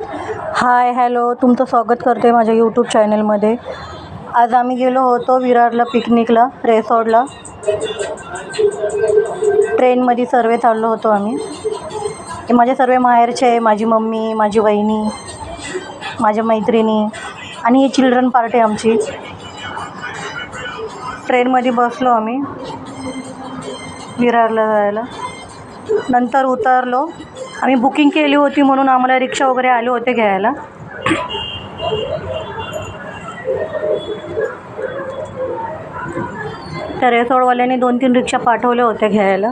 Hi hello. तुमचं स्वागत करते माझ्या यूट्यूब चॅनलमध्ये आज आम्ही गेलो होतो विरारला पिकनिकला रेसॉर्टला. ट्रेनमध्ये सर्वे चाललो होतो आम्ही. ते माझे सर्व माहेरचे आहे माझी मम्मी माझी वहिनी माझ्या मैत्रिणी आणि ही चिल्ड्रन पार्टी आमची. ट्रेनमध्ये बसलो आम्ही. विरारला जायला. नंतर उतरलो. आम्ही बुकिंग केली होती म्हणून आम्हाला रिक्षा वगैरे आले होते घ्यायला. त्या रेसॉर्टवाल्याने दोन तीन रिक्षा पाठवल्या होत्या घ्यायला.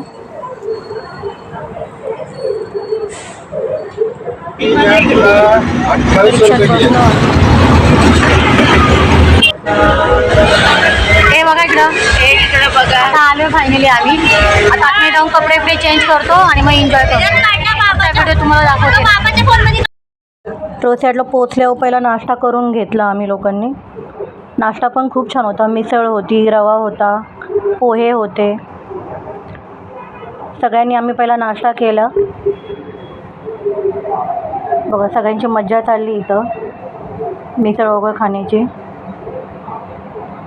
हे बघा इकडं. इकडे बघा. आता आलो फायनली आम्ही. आता आतमध्ये जाऊन कपडे बिपडे चेंज करतो आणि मग एन्जॉय करतो. व्हिडिओ तुम्हाला दाखवते साईडला पोचल्यावर पहिला नाश्ता करून घेतला आम्ही लोकांनी. नाश्ता पण खूप छान होता. मिसळ होती रवा होता पोहे होते. सगळ्यांनी आम्ही पहिला नाश्ता केला. बघा सगळ्यांची मज्जा चालली इथं. मिसळ वगैरे खाण्याची.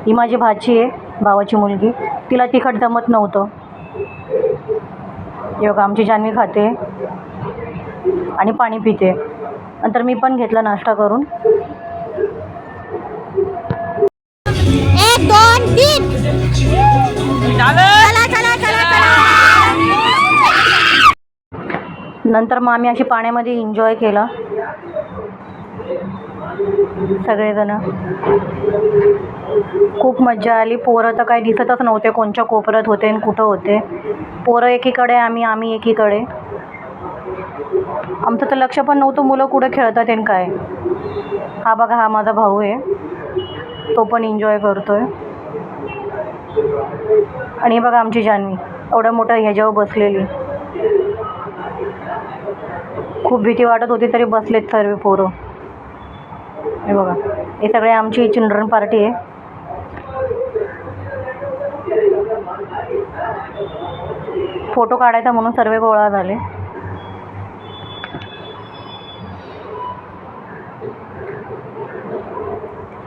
ही माझी भाची आहे भावाची मुलगी. तिला तिखट जमत नव्हतं. हे बघा आमची जान्हवी खाते. आणि पाणी पिते. नंतर मी पण घेतला नाश्ता करून. एक दोन तीन. चला चला चला चला. नंतर मग आम्ही अशी पाण्यामध्ये एन्जॉय केला. सगळेजण. खूप मज्जा आली. पोरं तर काही दिसतच नव्हते कोणच्या कोपऱ्यात होते आणि कुठं होते. पोरं एकीकडे आम्ही आम्ही एकीकडे. आमचं तर लक्ष पण नव्हतं मुलं कुठं खेळतात आणि काय. हा बघा हा माझा भाऊ आहे. तो पण एन्जॉय करतो आहे आणि बघा आमची जान्हवी एवढ्या मोठं ह्याच्यावर बसलेली. खूप भीती वाटत होती तरी बसलेत सर्व पोरं. हे बघा हे सगळे आमची चिल्ड्रन पार्टी आहे. फोटो काढायचा म्हणून सर्व गोळा झाले.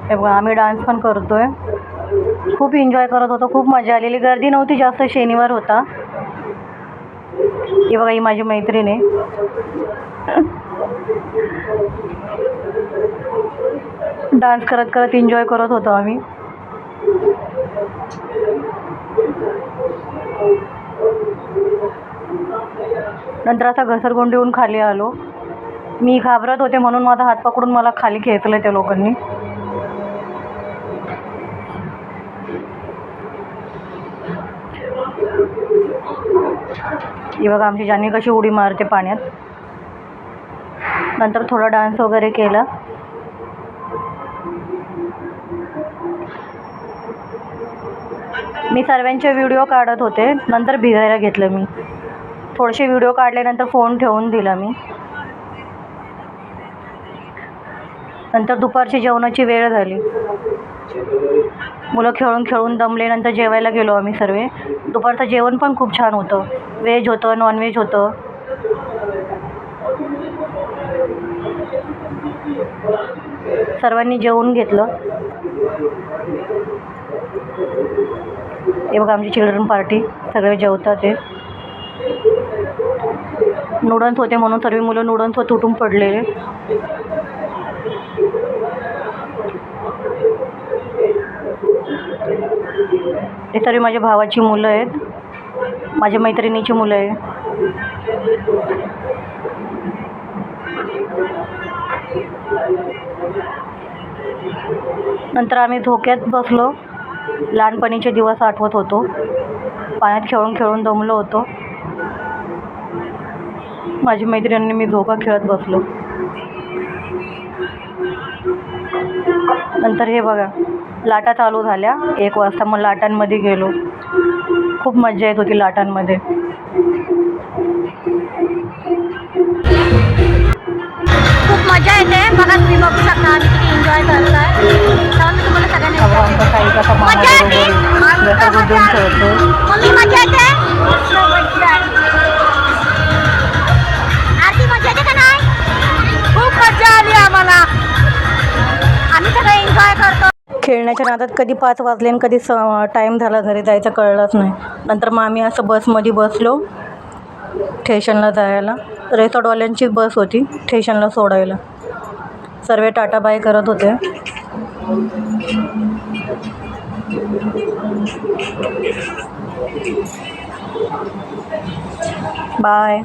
हे बघा आम्ही डान्स पण करतो आहे खूप एन्जॉय करत होतो खूप मजा आलेली. गर्दी नव्हती जास्त शनिवार होता. हे बघा ही माझी मैत्रीण आहे. डान्स करत करत एन्जॉय करत होतो आम्ही. नंतर असा घसरगुंडी होऊन खाली आलो. मी घाबरत होते म्हणून माझा हात पकडून मला खाली खेचलं त्या लोकांनी. ही बघा आमची जानवी कशी उडी मारते पाण्यात. नंतर थोडा डान्स वगैरे केला. मी सर्वांचे व्हिडिओ काढत होते. नंतर भिगायला घेतलं मी. थोडेसे व्हिडिओ काढल्यानंतर फोन ठेवून दिला मी. नंतर दुपारची जेवणाची वेळ झाली. मुलं खेळून खेळून दमले नंतर जेवायला गेलो आम्ही सर्व. दुपारचं जेवण पण खूप छान होतं. व्हेज होतं नॉनव्हेज होतं. सर्वांनी जेवून घेतलं. हे बघा आमची चिल्ड्रन पार्टी सगळे जेवतात ते नूडल्स होते म्हणून सर्व मुलं नूडल्सवर तुटून पडलेले. हे सर्व माझ्या भावाची मुलं आहेत. माझ्या मैत्रिणीची मुलं आहे नंतर आम्ही धोक्यात बसलो. लहानपणीचे दिवस आठवत होतो. पाण्यात खेळून खेळून दमलो होतो. माझी मैत्रिणी मी धोका खेळत बसलो. नंतर हे बघा. लाटा चालू झाल्या. एक वाजता मग लाटांमध्ये गेलो. खूप मजा येत होती लाटांमध्ये. खूप मजा येते. बघा तुम्ही बघू शकता. खेळण्याच्या नादात कधी पाच वाजले आणि कधी स टाईम झाला घरी जायचा कळलंच नाही. नंतर मग आम्ही असं बसमध्ये बसलो ठेशनला जायला. रेसॉर्टवाल्यांचीच बस होती ठेशनला सोडायला. सर्व टाटा बाय करत होते. बाय.